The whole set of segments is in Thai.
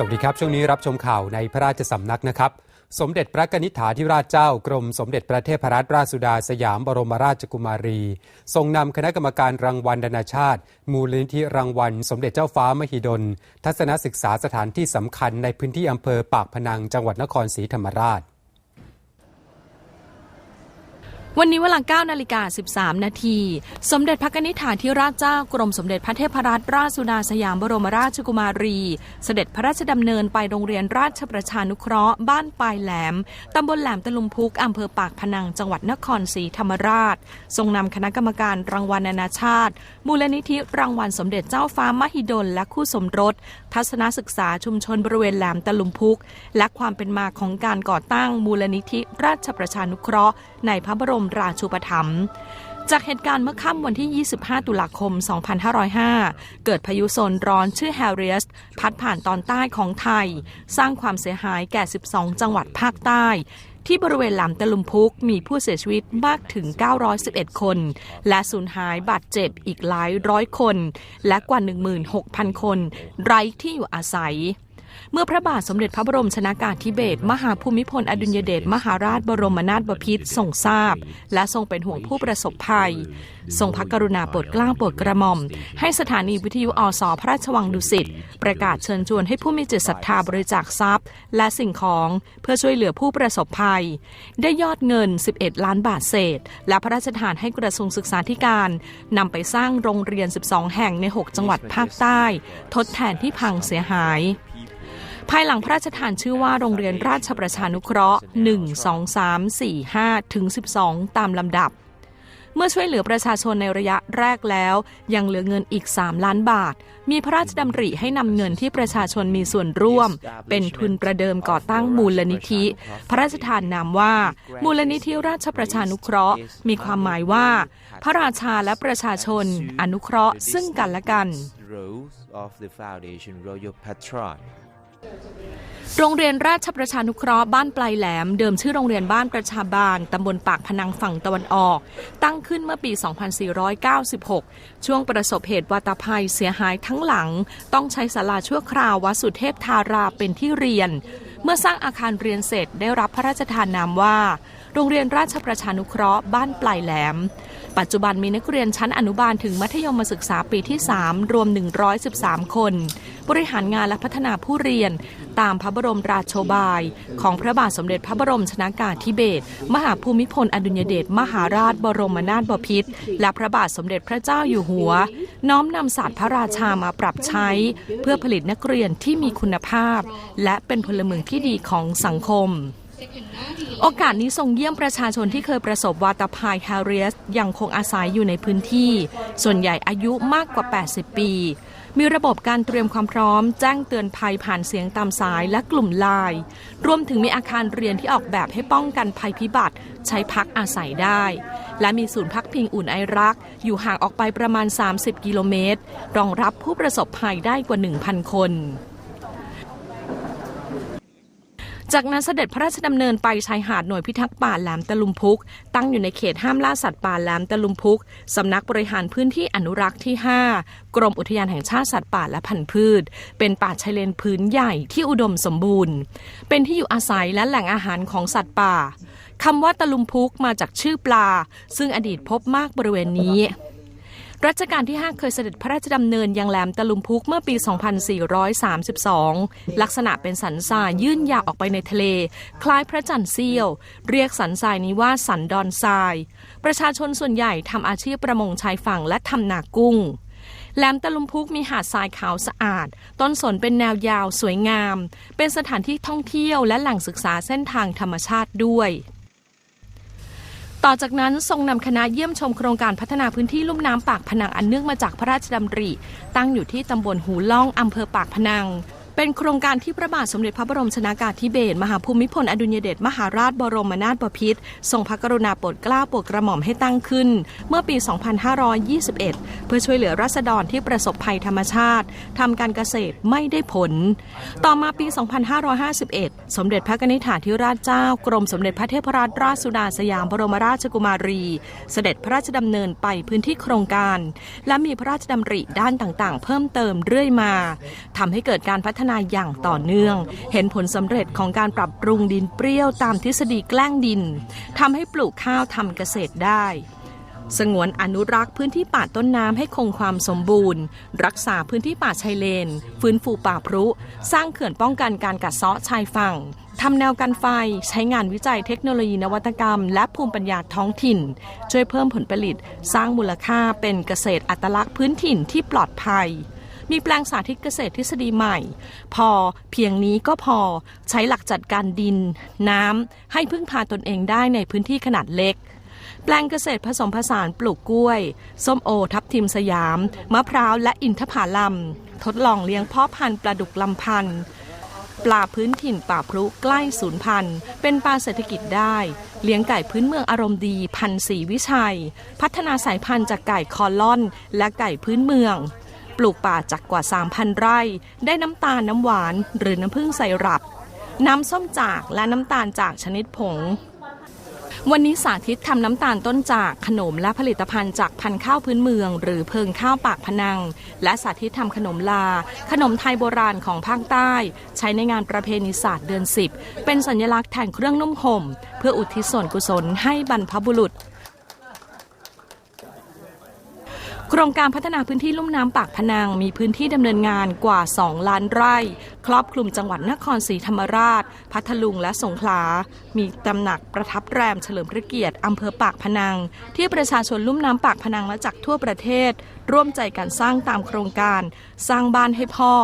สวัสดีครับ ช่วงนี้รับชมข่าวในพระราชสำนักนะครับ สมเด็จพระกนิษฐาธิราชเจ้ากรมสมเด็จพระเทพรัตนราชสุดาสยามบรมราชกุมารี ทรงนำคณะกรรมการรางวัลนานาชาติ มูลนิธิรางวัล สมเด็จเจ้าฟ้ามหิดล ทัศนศึกษาสถานที่สำคัญในพื้นที่อำเภอปากพนังจังหวัดนครศรีธรรมราช วันนี้เวลา9นาฬิกา13 นาที สมเด็จพระนิธิฐาธิราชเจ้ากรมสมเด็จพระเทพรัตนราชสุดาสยามบรมราชกุมารี เสด็จพระราชดำเนินไปโรงเรียนราชประชานุเคราะห์ บ้านปลายแหลม ตำบลแหลมตะลุมพุกอำเภอปากพนังจังหวัดนครศรีธรรมราช ทรงนำคณะกรรมการรางวัลนานาชาติ มูลนิธิรางวัลสมเด็จเจ้าฟ้ามหิดลและคู่สมรสทัศนศึกษาชุมชนบริเวณแหลมตะลุมพุก และความเป็นมาของการก่อตั้งมูลนิธิราชประชานุเคราะห์ ในพระบรมราชูปถัมภ์จากเหตุการณ์เมื่อค่ำวันที่ 25 ตุลาคม 2505 เกิดพายุโซนร้อนชื่อแฮร์เรียส พัดผ่านตอนใต้ของไทย สร้างความเสียหายแก่ 12 จังหวัดภาคใต้ ที่บริเวณหลำตะลุมพุกมีผู้เสียชีวิตมากถึง 911 คน และสูญหายบาดเจ็บอีกหลายร้อยคน และกว่า 16,000 คน ไร้ที่อยู่อาศัย เมื่อพระบาทสมเด็จพระบรมชนากาธิเบศรมหาภูมิพลอดุลยเดชมหาราชบรมนาถบพิตรทรงทราบ และทรงเป็นห่วงผู้ประสบภัย ทรงพระกรุณาโปรดเกล้าโปรดกระหม่อม ให้สถานีวิทยุอสพระราชวังดุสิตประกาศเชิญชวนให้ผู้มีจิตศรัทธาบริจาคทรัพย์ และสิ่งของเพื่อช่วยเหลือผู้ประสบภัย ได้ยอดเงิน 11 ล้านบาทเศษ และพระราชทานให้กระทรวงศึกษาธิการนำไปสร้างโรงเรียน 12 แห่งใน 6 จังหวัดภาคใต้ ทดแทนที่พังเสียหาย ภายหลังพระราชทานชื่อว่าโรงเรียนราชประชานุเคราะห์ 1 2 3 4 5 ถึง 12 ตามลำดับ เมื่อช่วยเหลือประชาชนในระยะแรกแล้ว ยังเหลือเงินอีก 3 ล้านบาท มีพระราชดำริให้นำเงินที่ประชาชนมีส่วนร่วม เป็นทุนประเดิมก่อตั้งมูลนิธิ พระราชทานนามว่า มูลนิธิราชประชานุเคราะห์ มีความหมายว่า พระราชาและประชาชน อนุเคราะห์ซึ่งกันและกัน โรงเรียนราชประชานุเคราะห์บ้านปลายแหลม เดิมชื่อโรงเรียนบ้านประชาบาล ตำบลปากพนังฝั่งตะวันออก ตั้งขึ้นเมื่อปี 2496 ช่วงประสบเหตุวาตภัยเสียหายทั้งหลัง ต้องใช้ศาลาชั่วคราววัดสุเทพธาราเป็นที่เรียน เมื่อสร้างอาคารเรียนเสร็จได้รับพระราชทานนามว่า โรงเรียนราชประชานุเคราะห์บ้านปลายแหลม ปัจจุบันมีนักเรียนชั้นอนุบาลถึงมัธยมศึกษาปีที่ 3 รวม 113 คน บริหารงานและพัฒนาผู้เรียน ตามพระบรมราโชบาย ของพระบาทสมเด็จพระบรมชนากาธิเบศรมหาภูมิพลอดุลยเดชมหาราชบรมนาถบพิตรและพระบาทสมเด็จพระเจ้าอยู่หัว น้อมนำศาสตร์พระราชามาปรับใช้ เพื่อผลิตนักเรียนที่มีคุณภาพ และเป็นพลเมืองที่ดีของสังคม โอกาสนี้ทรงเยี่ยมประชาชนที่เคยประสบวาตภัยแฮร์เรียสยังคงอาศัยอยู่ในพื้นที่ ส่วนใหญ่อายุมากกว่า 80 ปี มีระบบการเตรียมความพร้อม แจ้งเตือนภัยผ่านเสียงตามสายและกลุ่มไลน์รวมถึงมีอาคารเรียนที่ออกแบบให้ป้องกันภัยพิบัติ ใช้พักอาศัยได้ และมีศูนย์พักพิงอุ่นไอรัก อยู่ห่างออกไปประมาณ 30 กิโลเมตร รองรับผู้ประสบภัยได้กว่า 1,000 คน จากนั้นเสด็จพระราชดำเนินไปชายหาดหน่วยพิทักษ์ป่าแหลมตะลุมพุก ตั้งอยู่ในเขตห้ามล่าสัตว์ป่าแหลมตะลุมพุกสำนักบริหารพื้นที่อนุรักษ์ที่ 5 กรมอุทยานแห่งชาติสัตว์ป่าและพันธุ์พืช เป็นป่าชายเลนพื้นใหญ่ที่อุดมสมบูรณ์ เป็นที่อยู่อาศัยและแหล่งอาหารของสัตว์ป่าคำว่าตะลุมพุกมาจากชื่อปลา ซึ่งอดีตพบมากบริเวณนี้ รัชกาลที่ 5 เคยเสด็จพระราชดำเนินยังแหลมตะลุมพุกเมื่อปี 2432 ลักษณะเป็นสันทรายยื่นยาวออกไปในทะเล คล้ายพระจันทร์เสี้ยว เรียกสันทรายนี้ว่าสันดอนทราย ประชาชนส่วนใหญ่ทำอาชีพประมงชายฝั่งและทำนากุ้งแหลมตะลุมพุกมีหาดทรายขาวสะอาด ต้นสนเป็นแนวยาวสวยงาม เป็นสถานที่ท่องเที่ยวและแหล่งศึกษาเส้นทางธรรมชาติด้วย ต่อจากนั้นทรงนำคณะเยี่ยมชมโครงการพัฒนาพื้นที่ลุ่มน้ำปากพนังอันเนื่องมาจากพระราชดำริ ตั้งอยู่ที่ตำบลหูล่องอำเภอปากพนัง เป็นโครงการที่พระบาทสมเด็จพระบรมชนากาธิเบศรมหาภูมิพลอดุลยเดชมหาราชบรมนาถบพิตรทรงพระกรุณาโปรดเกล้าโปรดกระหม่อมให้ตั้งขึ้น เมื่อปี 2521 เพื่อช่วยเหลือราษฎรที่ประสบภัยธรรมชาติทำการเกษตรไม่ได้ผล ต่อมาปี 2551 สมเด็จพระนิษฐาธิราชเจ้ากรมสมเด็จพระเทพรัตนราชสุดาสยามบรมราชกุมารี เสด็จพระราชดำเนินไปพื้นที่โครงการ และมีพระราชดำริด้านต่างๆ เพิ่มเติมเรื่อยมาทำให้เกิดการพัฒนานาอย่างต่อเนื่อง เห็นผลสำเร็จของการปรับปรุงดินเปรี้ยวตามทฤษฎีแกล้งดินทำให้ปลูกข้าวทำเกษตรได้สงวนอนุรักษ์พื้นที่ป่าต้นน้ำให้คงความสมบูรณ์ รักษาพื้นที่ป่าชายเลน ฟื้นฟูป่าพรุ สร้างเขื่อนป้องกันการกัดเซาะชายฝั่งทำแนวกันไฟ ใช้งานวิจัยเทคโนโลยีนวัตกรรม และภูมิปัญญาท้องถิ่น ช่วยเพิ่มผลผลิต สร้างมูลค่าเป็นเกษตรอัตลักษณ์พื้นถิ่นที่ปลอดภัย มีแปลงสาธิตเกษตรทฤษฎีใหม่ พอเพียงนี้ก็พอใช้หลักจัดการดิน น้ำให้พึ่งพาตนเองได้ในพื้นที่ขนาดเล็ก แปลงเกษตรผสมผสานปลูกกล้วย ส้มโอทับทิมสยาม มะพร้าวและอินทผลัม ทดลองเลี้ยงเพ่อพันธุ์ปลาดุกลำพันธุ์ปลาพื้นถิ่นป่าพรุใกล้ศูนย์พันธุ์เป็นปลาเศรษฐกิจได้ เลี้ยงไก่พื้นเมืองอารมณ์ดีพันธุ์สีวิชัย พัฒนาสายพันธุ์จากไก่คอลอน และไก่พื้นเมือง ปลูกป่าจากกว่า 3,000 ไร่ ได้น้ำตาลน้ำหวาน หรือน้ำผึ้งไซรัป น้ำส้มจากและน้ำตาลจากชนิดผง วันนี้สาธิตทำน้ำตาลต้นจากขนมและผลิตภัณฑ์จากพันธุ์ข้าวพื้นเมือง หรือเพิงข้าวปากพนัง และสาธิตทำขนมลา ขนมไทยโบราณของภาคใต้ ใช้ในงานประเพณีศาสตร์เดือน 10 เป็นสัญลักษณ์แทนเครื่องนุ่มห่ม เพื่ออุทิศส่วนกุศลให้บรรพบุรุษ โครงการพัฒนาพื้นที่ลุ่มน้ำปากพนังมีพื้นที่ดำเนินงานกว่า 2 ล้านไร่ ครอบคลุมจังหวัดนครศรีธรรมราช พัทลุงและสงขลา มีตำหนักประทับแรมเฉลิมพระเกียรติอำเภอปากพนัง ที่ประชาชนลุ่มน้ำปากพนังและจากทั่วประเทศ ร่วมใจกันสร้างตามโครงการ สร้างบ้านให้พ่อ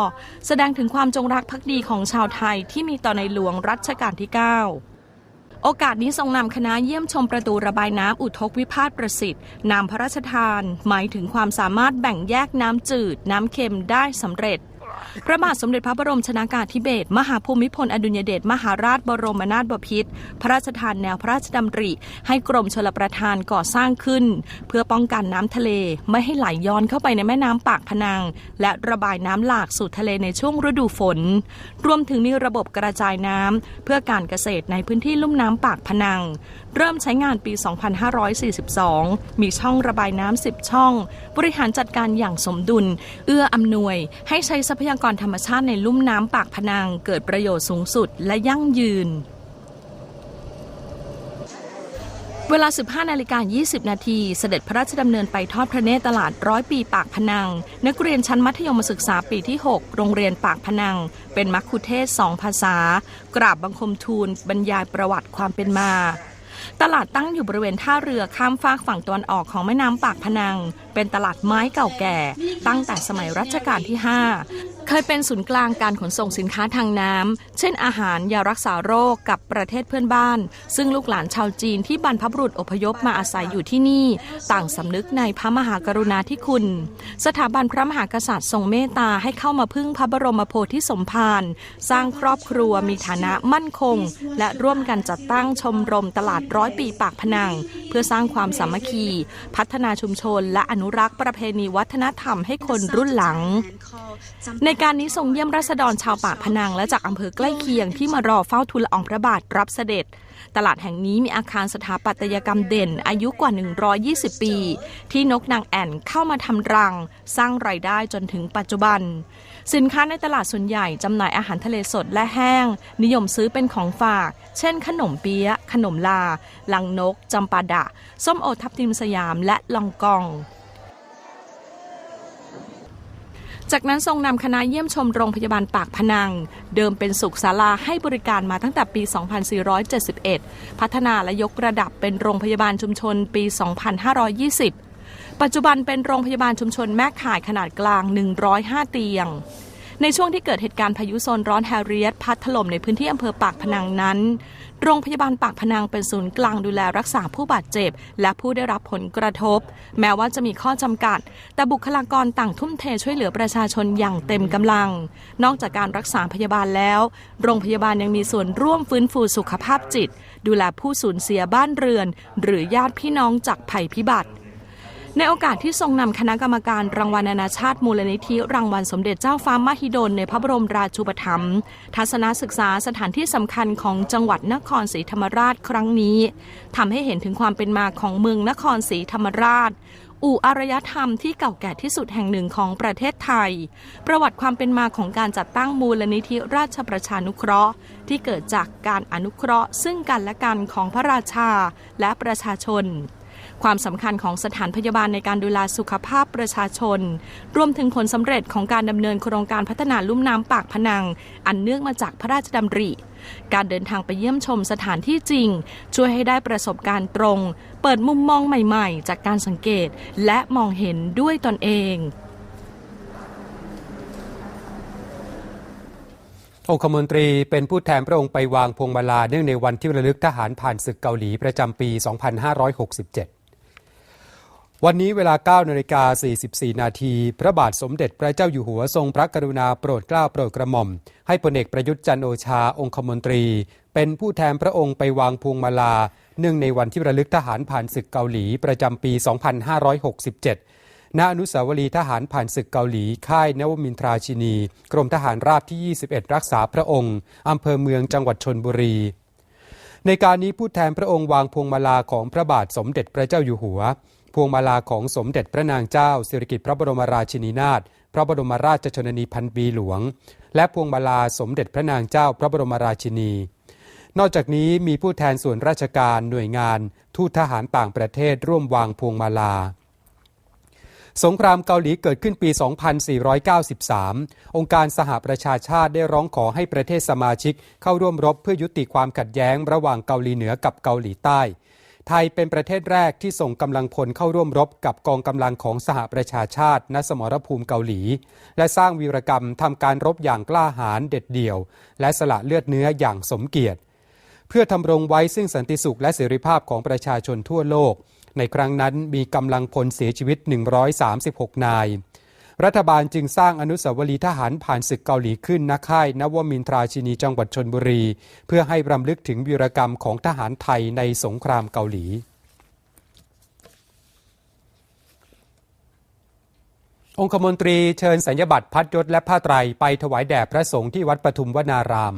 แสดงถึงความจงรักภักดีของชาวไทยที่มีต่อในหลวงรัชกาลที่ 9 โอกาสนี้ทรงนำคณะเยี่ยมชมประตูระบายน้ำอุทกวิพาทประสิทธิ์นามพระราชทาน หมายถึงความสามารถแบ่งแยกน้ำจืด น้ำเค็มได้สำเร็จ พระบาทสมเด็จพระบรมชนากาธิเบศรมหาภูมิพลอดุลยเดชมหาราชบรมนาถบพิตรพระราชทานแนวพระราชดำริ ให้กรมชลประทานก่อสร้างขึ้น เพื่อป้องกันน้ำทะเลไม่ให้ไหลย้อนเข้าไปในแม่น้ำปากพนัง และระบายน้ำหลากสู่ทะเลในช่วงฤดูฝน รวมถึงมีระบบกระจายน้ำเพื่อการเกษตรในพื้นที่ลุ่มน้ำปากพนัง เริ่มใช้งานปี 2542 มีช่องระบายน้ำ 10 ช่อง บริหารจัดการอย่างสมดุล เอื้ออำนวย ให้ใช้ทรัพยากรธรรมชาติในลุ่มน้ำปากพนัง เกิดประโยชน์สูงสุดและยั่งยืนเวลา 15 นาฬิกา 20 นาที เสด็จพระราชดำเนินไปทอดพระเนตรตลาดร้อยปีปากพนัง นักเรียนชั้นมัธยมศึกษาปีที่ 6 โรงเรียนปากพนัง เป็นมัคคุเทศก์สองภาษา กราบบังคมทูลบรรยายประวัติความเป็นมา ตลาดตั้งอยู่บริเวณท่าเรือข้ามฟากฝั่งตะวันออกของแม่น้ำปากพนัง เป็นตลาดไม้เก่าแก่ ตั้งแต่สมัยรัชกาลที่ 5 เคยเป็นศูนย์กลางการขนส่งสินค้าทางน้ำ เช่นอาหารยารักษาโรคกับประเทศเพื่อนบ้าน ซึ่งลูกหลานชาวจีนที่บรรพบุรุษอพยพมาอาศัยอยู่ที่นี่ ต่างสำนึกในพระมหากรุณาธิคุณ สถาบันพระมหากษัตริย์ทรงเมตตาให้เข้ามาพึ่งพระบรมโพธิสมภารสร้างครอบครัวมีฐานะมั่นคง และร่วมกันจัดตั้งชมรมตลาดร้อยปีปากพนัง เพื่อสร้างความสามัคคี พัฒนาชุมชน และอนุรักษ์ประเพณีวัฒนธรรมให้คนรุ่นหลังในการนี้ทรงเยี่ยมราษฎรชาวปากพนังและจากอำเภอใกล้เคียงที่มารอเฝ้าทูลละอองพระบาทรับเสด็จ ตลาดแห่งนี้มีอาคารสถาปัตยกรรมเด่น อายุกว่า 120 ปี ที่นกนางแอ่นเข้ามาทำรัง สร้างรายได้จนถึงปัจจุบัน สินค้าในตลาดส่วนใหญ่จำหน่ายอาหารทะเลสดและแห้ง นิยมซื้อเป็นของฝาก เช่น ขนมเปี๊ยะ ขนมลา ลังนกจำปาดะ ส้มโอทับทิมสยามและลองกอง จากนั้นทรงนำคณะเยี่ยมชมโรงพยาบาลปากพนัง เดิมเป็นสุขศาลาให้บริการมาตั้งแต่ปี 2471 พัฒนาและยกระดับเป็นโรงพยาบาลชุมชนปี 2520 ปัจจุบันเป็นโรงพยาบาลชุมชนแม่ข่ายขนาดกลาง 105 เตียงในช่วงที่เกิดเหตุการณ์พายุโซนร้อนแฮร์เรียตพัดถล่มในพื้นที่อำเภอปากพนังนั้น โรงพยาบาลปากพนังเป็นศูนย์กลางดูแลรักษาผู้บาดเจ็บ และผู้ได้รับผลกระทบ แม้ว่าจะมีข้อจำกัด แต่บุคลากรต่างทุ่มเทช่วยเหลือประชาชนอย่างเต็มกำลัง นอกจากการรักษาพยาบาลแล้ว โรงพยาบาลยังมีส่วนร่วมฟื้นฟูสุขภาพจิต ดูแลผู้สูญเสียบ้านเรือน หรือญาติพี่น้องจากภัยพิบัติ ในโอกาสที่ทรงนำคณะกรรมการรางวัลนานาชาติมูลนิธิรางวัลสมเด็จเจ้าฟ้ามหิดลในพระบรมราชูปถัมภ์ทัศนศึกษาสถานที่สำคัญของจังหวัดนครศรีธรรมราชครั้งนี้ทำให้เห็นถึงความเป็นมาของเมืองนครศรีธรรมราช อู่อารยธรรมที่เก่าแก่ที่สุดแห่งหนึ่งของประเทศไทย ประวัติความเป็นมาของการจัดตั้งมูลนิธิราชประชานุเคราะห์ ที่เกิดจากการอนุเคราะห์ ซึ่งกันและกันของพระราชาและประชาชน ความสำคัญของสถานพยาบาลในการดูแลสุขภาพประชาชน รวมถึงผลสำเร็จของการดำเนินโครงการพัฒนาลุ่มน้ำปากพนัง อันเนื่องมาจากพระราชดำริ การเดินทางไปเยี่ยมชมสถานที่จริง ช่วยให้ได้ประสบการณ์ตรง เปิดมุมมองใหม่ๆ จากการสังเกต และมองเห็นด้วยตนเององคมนตรีเป็นผู้แทนพระองค์ไปวางพวงมาลาเนื่องในวันที่ระลึกทหารผ่านศึกเกาหลีประจำปี 2567 วันนี้เวลา9นาฬิกา44 นาที พระบาทสมเด็จพระเจ้าอยู่หัวทรงพระกรุณาโปรดเกล้าโปรดกระหม่อม ให้พลเอกประยุทธ์จันโอชาองคมนตรี เป็นผู้แทนพระองค์ไปวางพวงมาลา เนื่องในวันที่ระลึกทหารผ่านศึกเกาหลีประจำปี 2567 ณ อนุสาวรีย์ทหารผ่านศึกเกาหลี ค่ายนวมินทราชินี กรมทหารราบที่ 21 รักษาพระองค์อำเภอเมืองจังหวัดชนบุรีในการนี้ผู้แทนพระองค์วางพวงมาลาของพระบาทสมเด็จพระเจ้าอยู่หัว พวงมาลาของสมเด็จพระนางเจ้า สิริกิติ์พระบรมราชินีนาถพระบรมราชชนนีพันปีหลวง และพวงมาลาสมเด็จพระนางเจ้าพระบรมราชินี นอกจากนี้มีผู้แทนส่วนราชการหน่วยงาน ทูตทหารต่างประเทศร่วมวางพวงมาลาสงครามเกาหลีเกิดขึ้นปี 2493 องค์การสหประชาชาติได้ร้องขอให้ประเทศสมาชิกเข้าร่วมรบเพื่อยุติความขัดแย้งระหว่างเกาหลีเหนือกับเกาหลีใต้ ไทยเป็นประเทศแรกที่ส่งกำลังพลเข้าร่วมรบกับกองกำลังของสหประชาชาติ ณ สมรภูมิเกาหลี และสร้างวีรกรรมทำการรบอย่างกล้าหาญเด็ดเดี่ยว และสละเลือดเนื้ออย่างสมเกียรติ เพื่อทำรงไว้ซึ่งสันติสุขและเสรีภาพของประชาชนทั่วโลก ในครั้งนั้นมีกำลังพลเสียชีวิต 136 นาย รัฐบาลจึงสร้างอนุสาวรีย์ทหารผ่านศึกเกาหลีขึ้นณค่ายนวมินทราชินีจังหวัดชนบุรี เพื่อให้รำลึกถึงวีรกรรมของทหารไทยในสงครามเกาหลีองคมนตรีเชิญสัญญบัตรพัดยศและผ้าไตรไปถวายแด่พระสงฆ์ที่วัดปทุมวนาราม